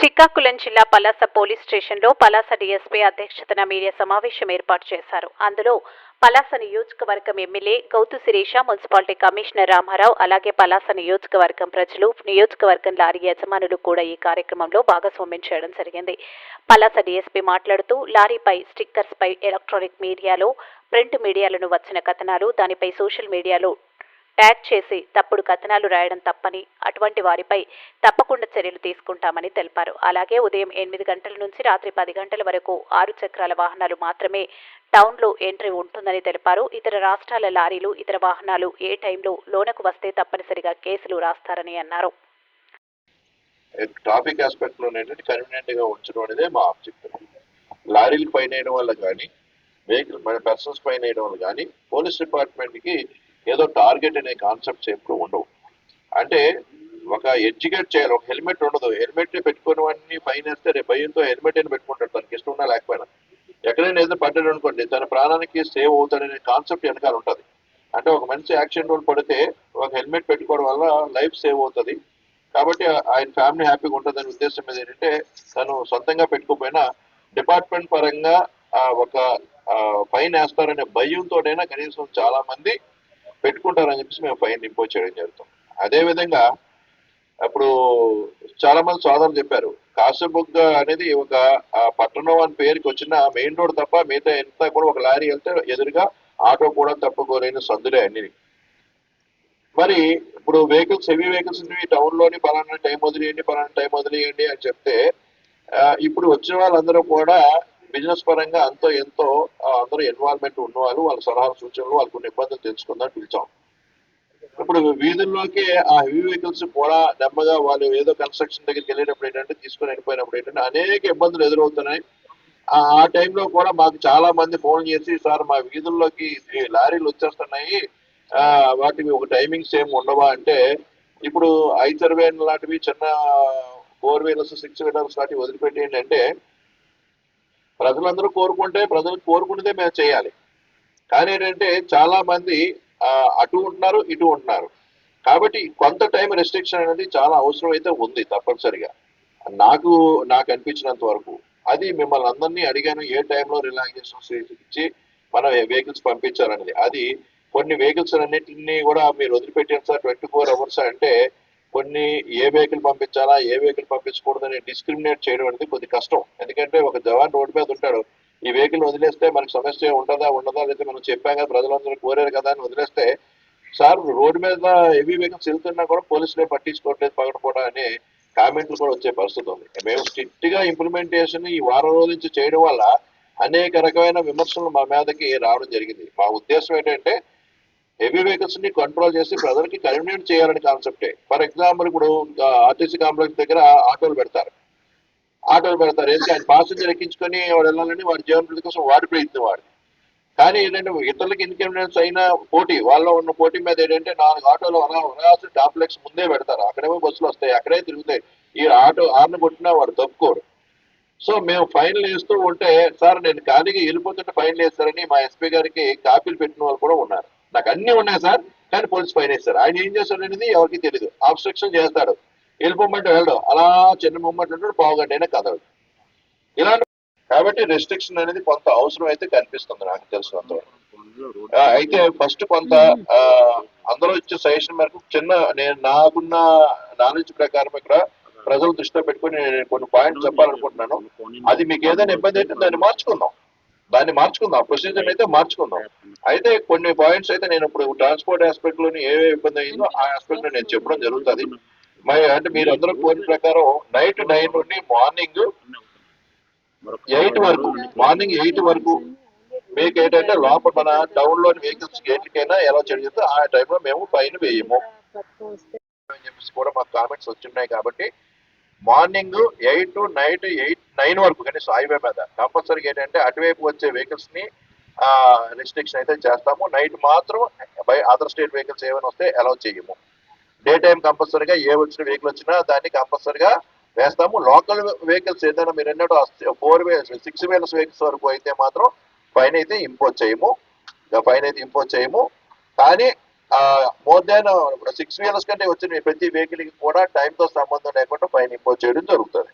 శ్రీకాకుళం జిల్లా పలాస పోలీస్ స్టేషన్లో పలాస డీఎస్పీ అధ్యక్షతన మీడియా సమావేశం ఏర్పాటు చేశారు. అందులో పలాస నియోజకవర్గం MLA Gouthu Sirisha municipality commissioner Ramarao అలాగే పలాస నియోజకవర్గం ప్రజలు నియోజకవర్గం లారీ యజమానులు కూడా ఈ కార్యక్రమంలో భాగస్వామ్యం చేయడం జరిగింది. పలాస డీఎస్పీ మాట్లాడుతూ లారీపై స్టిక్కర్స్పై ఎలక్ట్రానిక్ మీడియాలో ప్రింట్ మీడియాలను వచ్చిన కథనాలు దానిపై సోషల్ మీడియాలో ట్యాగ్ చేసి తప్పుడు కథనాలు రాయడం తప్పని అటువంటి వారిపై తప్పకుండా చర్యలు తీసుకుంటామని తెలిపారు. అలాగే ఉదయం ఎనిమిది గంటల నుంచి రాత్రి పది గంటల వరకు ఆరు చక్రాల వాహనాలు మాత్రమే టౌన్లో ఎంట్రీ ఉంటుందని తెలిపారు. ఇతర రాష్ట్రాల లారీలు ఇతర వాహనాలు ఏ టైంలో లోనకు వస్తే తప్పనిసరిగా కేసులు రాస్తారని అన్నారు. ట్రాఫిక్ ఆస్పెక్ట్లో ఏంటంటే కన్వీనియంట్గా ఉంచడం అనేది మా ఆబ్జెక్టివ్. లారీలు పైన వేయడం వల్ల కానీ వెహికల్ మన పర్సన్స్ పైన వేయడం వల్ల కానీ పోలీస్ డిపార్ట్మెంట్కి ఏదో టార్గెట్ అనే కాన్సెప్ట్స్ ఎప్పుడు ఉండవు. అంటే ఒక ఎడ్యుకేట్ చేయాలి ఒక హెల్మెట్ ఉండదు. హెల్మెట్ పెట్టుకుని వాడిని ఫైన్ వేస్తే రేపు భయంతో హెల్మెట్ అని పెట్టుకుంటాడు తనకి ఇష్టం ఉన్నా లేకపోయినా. ఎక్కడైనా ఏదైనా పడ్డాడు అనుకోండి తన ప్రాణానికి సేవ్ అవుతాడనే కాన్సెప్ట్ వెనకాల ఉంటుంది. అంటే ఒక మంచి యాక్సిడెంట్ రూల్ పడితే ఒక హెల్మెట్ పెట్టుకోవడం వల్ల లైఫ్ సేవ్ అవుతుంది. కాబట్టి ఆయన ఫ్యామిలీ హ్యాపీగా ఉంటుందనే ఉద్దేశం మీద ఏంటంటే తను సొంతంగా పెట్టుకోపోయినా డిపార్ట్మెంట్ పరంగా ఒక ఫైన్ వేస్తారనే భయంతోనైనా కనీసం చాలా మంది పెట్టుకుంటారని చెప్పేసి మేము ఫైన్ ఇంపోజ్ చేయడం జరుగుతుంది. అదే విధంగా అప్పుడు చాలా మంది సోదరులు చెప్పారు కాసబుగ్గ అనేది ఒక పట్టణం అని పేరుకి వచ్చిన మెయిన్ రోడ్ తప్ప మిగతా ఎంత కూడా ఒక లారీ వెళ్తే ఎదురుగా ఆటో కూడా తప్పుకోలేని సందులే అన్ని. మరి ఇప్పుడు వెహికల్స్ హెవీ వెహికల్స్ టౌన్లోని పలానా టైం వదిలేయండి పలానా టైం వదిలేయండి అని చెప్తే ఇప్పుడు వచ్చిన వాళ్ళందరూ కూడా బిజినెస్ పరంగా అంతో ఎంతో అందరూ ఇన్వాల్వ్మెంట్ ఉన్నవాళ్ళు వాళ్ళ సలహాలు సూచనలు వాళ్ళకు కొన్ని ఇబ్బందులు తెలుసుకుందాం పిలిచాం. ఇప్పుడు వీధుల్లోకి ఆ హెవీ వెహికల్స్ కూడా నెమ్మగా వాళ్ళు ఏదో కన్స్ట్రక్షన్ దగ్గరికి వెళ్ళేటప్పుడు ఏంటంటే తీసుకుని వెళ్ళిపోయినప్పుడు ఏంటంటే అనేక ఇబ్బందులు ఎదురవుతున్నాయి. ఆ టైంలో కూడా మాకు చాలా మంది ఫోన్ చేసి సార్ మా వీధుల్లోకి లారీలు వచ్చేస్తున్నాయి. ఆ, వాటికి ఒక టైమింగ్స్ ఏమి ఉండవా? అంటే ఇప్పుడు ఐదు సర్వేన్ లాంటివి చిన్న ఫోర్ వీలర్స్ సిక్స్ వీలర్స్ లాంటివి వదిలిపెట్టేయండి అంటే ప్రజలందరూ కోరుకుంటే ప్రజలు కోరుకునేదే మేము చేయాలి. కానీ ఏంటంటే చాలా మంది అటు ఉంటున్నారు ఇటు ఉంటున్నారు. కాబట్టి కొంత టైం రెస్ట్రిక్షన్ అనేది చాలా అవసరం అయితే ఉంది తప్పనిసరిగా. నాకు నాకు అనిపించినంత వరకు. అది మిమ్మల్ని అందరినీ అడిగాను ఏ టైంలో రిలాక్సేషన్ ఇచ్చి మన వెహికల్స్ పంపించాలనేది అది కొన్ని వెహికల్స్ అన్నింటినీ కూడా మీరు వదిలిపెట్టారు సార్ ట్వంటీ ఫోర్ అవర్స్ అంటే కొన్ని ఏ వెహికల్ పంపించాలా ఏ వెహికల్ పంపించకూడదని డిస్క్రిమినేట్ చేయడం అనేది కొద్ది కష్టం. ఎందుకంటే ఒక జవాన్ రోడ్డు మీద ఉంటాడు. ఈ వెహికల్ వదిలేస్తే మనకి సమస్య ఉంటుందా ఉండదా లేదా మనం చెప్పాం కదా ప్రజలందరూ కోరారు కదా అని వదిలేస్తే సార్ రోడ్డు మీద హెవీ వెహికల్స్ వెళ్తున్నా కూడా పోలీసులే పట్టించుకోవట్లేదు పగడపోవడం అనే కామెంట్లు కూడా వచ్చే పరిస్థితి ఉంది. మేము స్ట్రిక్ట్గా ఇంప్లిమెంటేషన్ ఈ వారం రోజుల నుంచి చేయడం వల్ల అనేక రకమైన విమర్శలు మా మీదకి రావడం జరిగింది. మా ఉద్దేశం ఏంటంటే హెవీ వెహికల్స్ని కంట్రోల్ చేసి ప్రజలకి కన్వీనియంట్ చేయాలని కాన్సెప్టే ఫర్ ఎగ్జాంపుల్ ఇప్పుడు ఆర్టీసీ కాంప్లెక్స్ దగ్గర ఆటోలు పెడతారు. ఆటోలు పెడతారు. ఏంటి? ఆయన పాసింజర్ ఎక్కించుకొని వాడు వెళ్ళాలని వాడి జీవన కోసం వాడి ప్రయత్నం వాడు. కానీ ఏంటంటే ఇతరులకి ఇన్కన్వీనియన్స్ అయిన పోటీ వాళ్ళలో ఉన్న పోటీ మీద ఏంటంటే నాలుగు ఆటోలు అలా రాసి టాప్లెక్స్ ముందే పెడతారు. అక్కడేమో బస్సులు వస్తాయి అక్కడే తిరుగుతాయి. ఈ ఆటో ఆర్ని కొట్టినా వాడు తప్పుకోడు. సో మేము ఫైన్లు వేస్తూ ఉంటే సార్ నేను ఖాళీగా వెళ్ళిపోతుంటే ఫైన్లు వేస్తారని మా ఎస్పీ గారికి కాపీలు పెట్టిన వాళ్ళు కూడా ఉన్నారు. నాకు అన్ని ఉన్నాయి సార్ కానీ పోలీస్ ఫైన్ వేస్తారు ఆయన ఏం చేస్తాడు అనేది ఎవరికి తెలియదు ఆబ్స్ట్రక్షన్ చేస్తాడు. వెళ్ళిపోమంటే వెళ్ళడం. అలా చిన్న మొమ్మట్లు ఉంటాడు పావుగంట అయినా కదడు ఇలాంటి కాబట్టి రెస్ట్రిక్షన్ అనేది కొంత అవసరం అయితే కనిపిస్తుంది నాకు తెలిసినంత అయితే ఫస్ట్ కొంత అందరూ ఇచ్చే సజెషన్ మేరకు చిన్న నేను నాకున్న నాలెడ్జ్ ప్రకారం ఇక్కడ ప్రజలు దృష్టిలో పెట్టుకొని నేను కొన్ని పాయింట్స్ చెప్పాలనుకుంటున్నాను. అది మీకు ఏదైనా ఇబ్బంది అయితే దాన్ని మార్చుకుందాం. దాన్ని మార్చుకుందాం. ప్రొసీజర్ అయితే మార్చుకుందాం. అయితే కొన్ని పాయింట్స్ అయితే నేను ఇప్పుడు ట్రాన్స్పోర్ట్ ఆస్పెక్ట్లోని ఏ ఇబ్బంది అయిందో ఆ ఆస్పెక్ట్లో నేను చెప్పడం జరుగుతుంది. మరి అంటే మీరు అందరూ కోరిన ప్రకారం నైట్ నైన్ నుండి మార్నింగ్ ఎయిట్ వరకు మార్నింగ్ ఎయిట్ వరకు మీకు ఏంటంటే లోపల మన టౌన్లోని వెహికల్స్ గేట్లకైనా ఎలా చెడిగితే ఆ టైంలో మేము ఫైన్ వేయము. అని చెప్పేసి కూడా మాకు కామెంట్స్ వచ్చిన్నాయి కాబట్టి morning eight to night eight nine వరకు కనీసం హైవే మీద. కంపల్సరీగా ఏంటంటే అటువైపు వచ్చే వెహికల్స్ని రిస్ట్రిక్షన్ అయితే చేస్తాము. నైట్ మాత్రం బై అదర్ స్టేట్ వెహికల్స్ ఏమైనా వస్తే అలౌ చేయము. డే టైం కంపల్సరీగా ఏ వచ్చిన వెహికల్ వచ్చినా దాన్ని కంపల్సరీగా వేస్తాము. లోకల్ వెహికల్స్ ఏదైనా మీరు ఎన్నడూ four wheels six wheelers vehicles వరకు అయితే మాత్రం ఫైన్ అయితే ఇంపోజ్ చేయము. ఫైన్ అయితే ఇంపోజ్ చేయము. కానీ మోర్ దాన్ సిక్స్ వీలర్స్ కంటే వచ్చిన ప్రతి వెహికల్కి కూడా టైం తో సంబంధం లేకుండా ఫైన్ ఇంపోజ్ చేయడం జరుగుతుంది.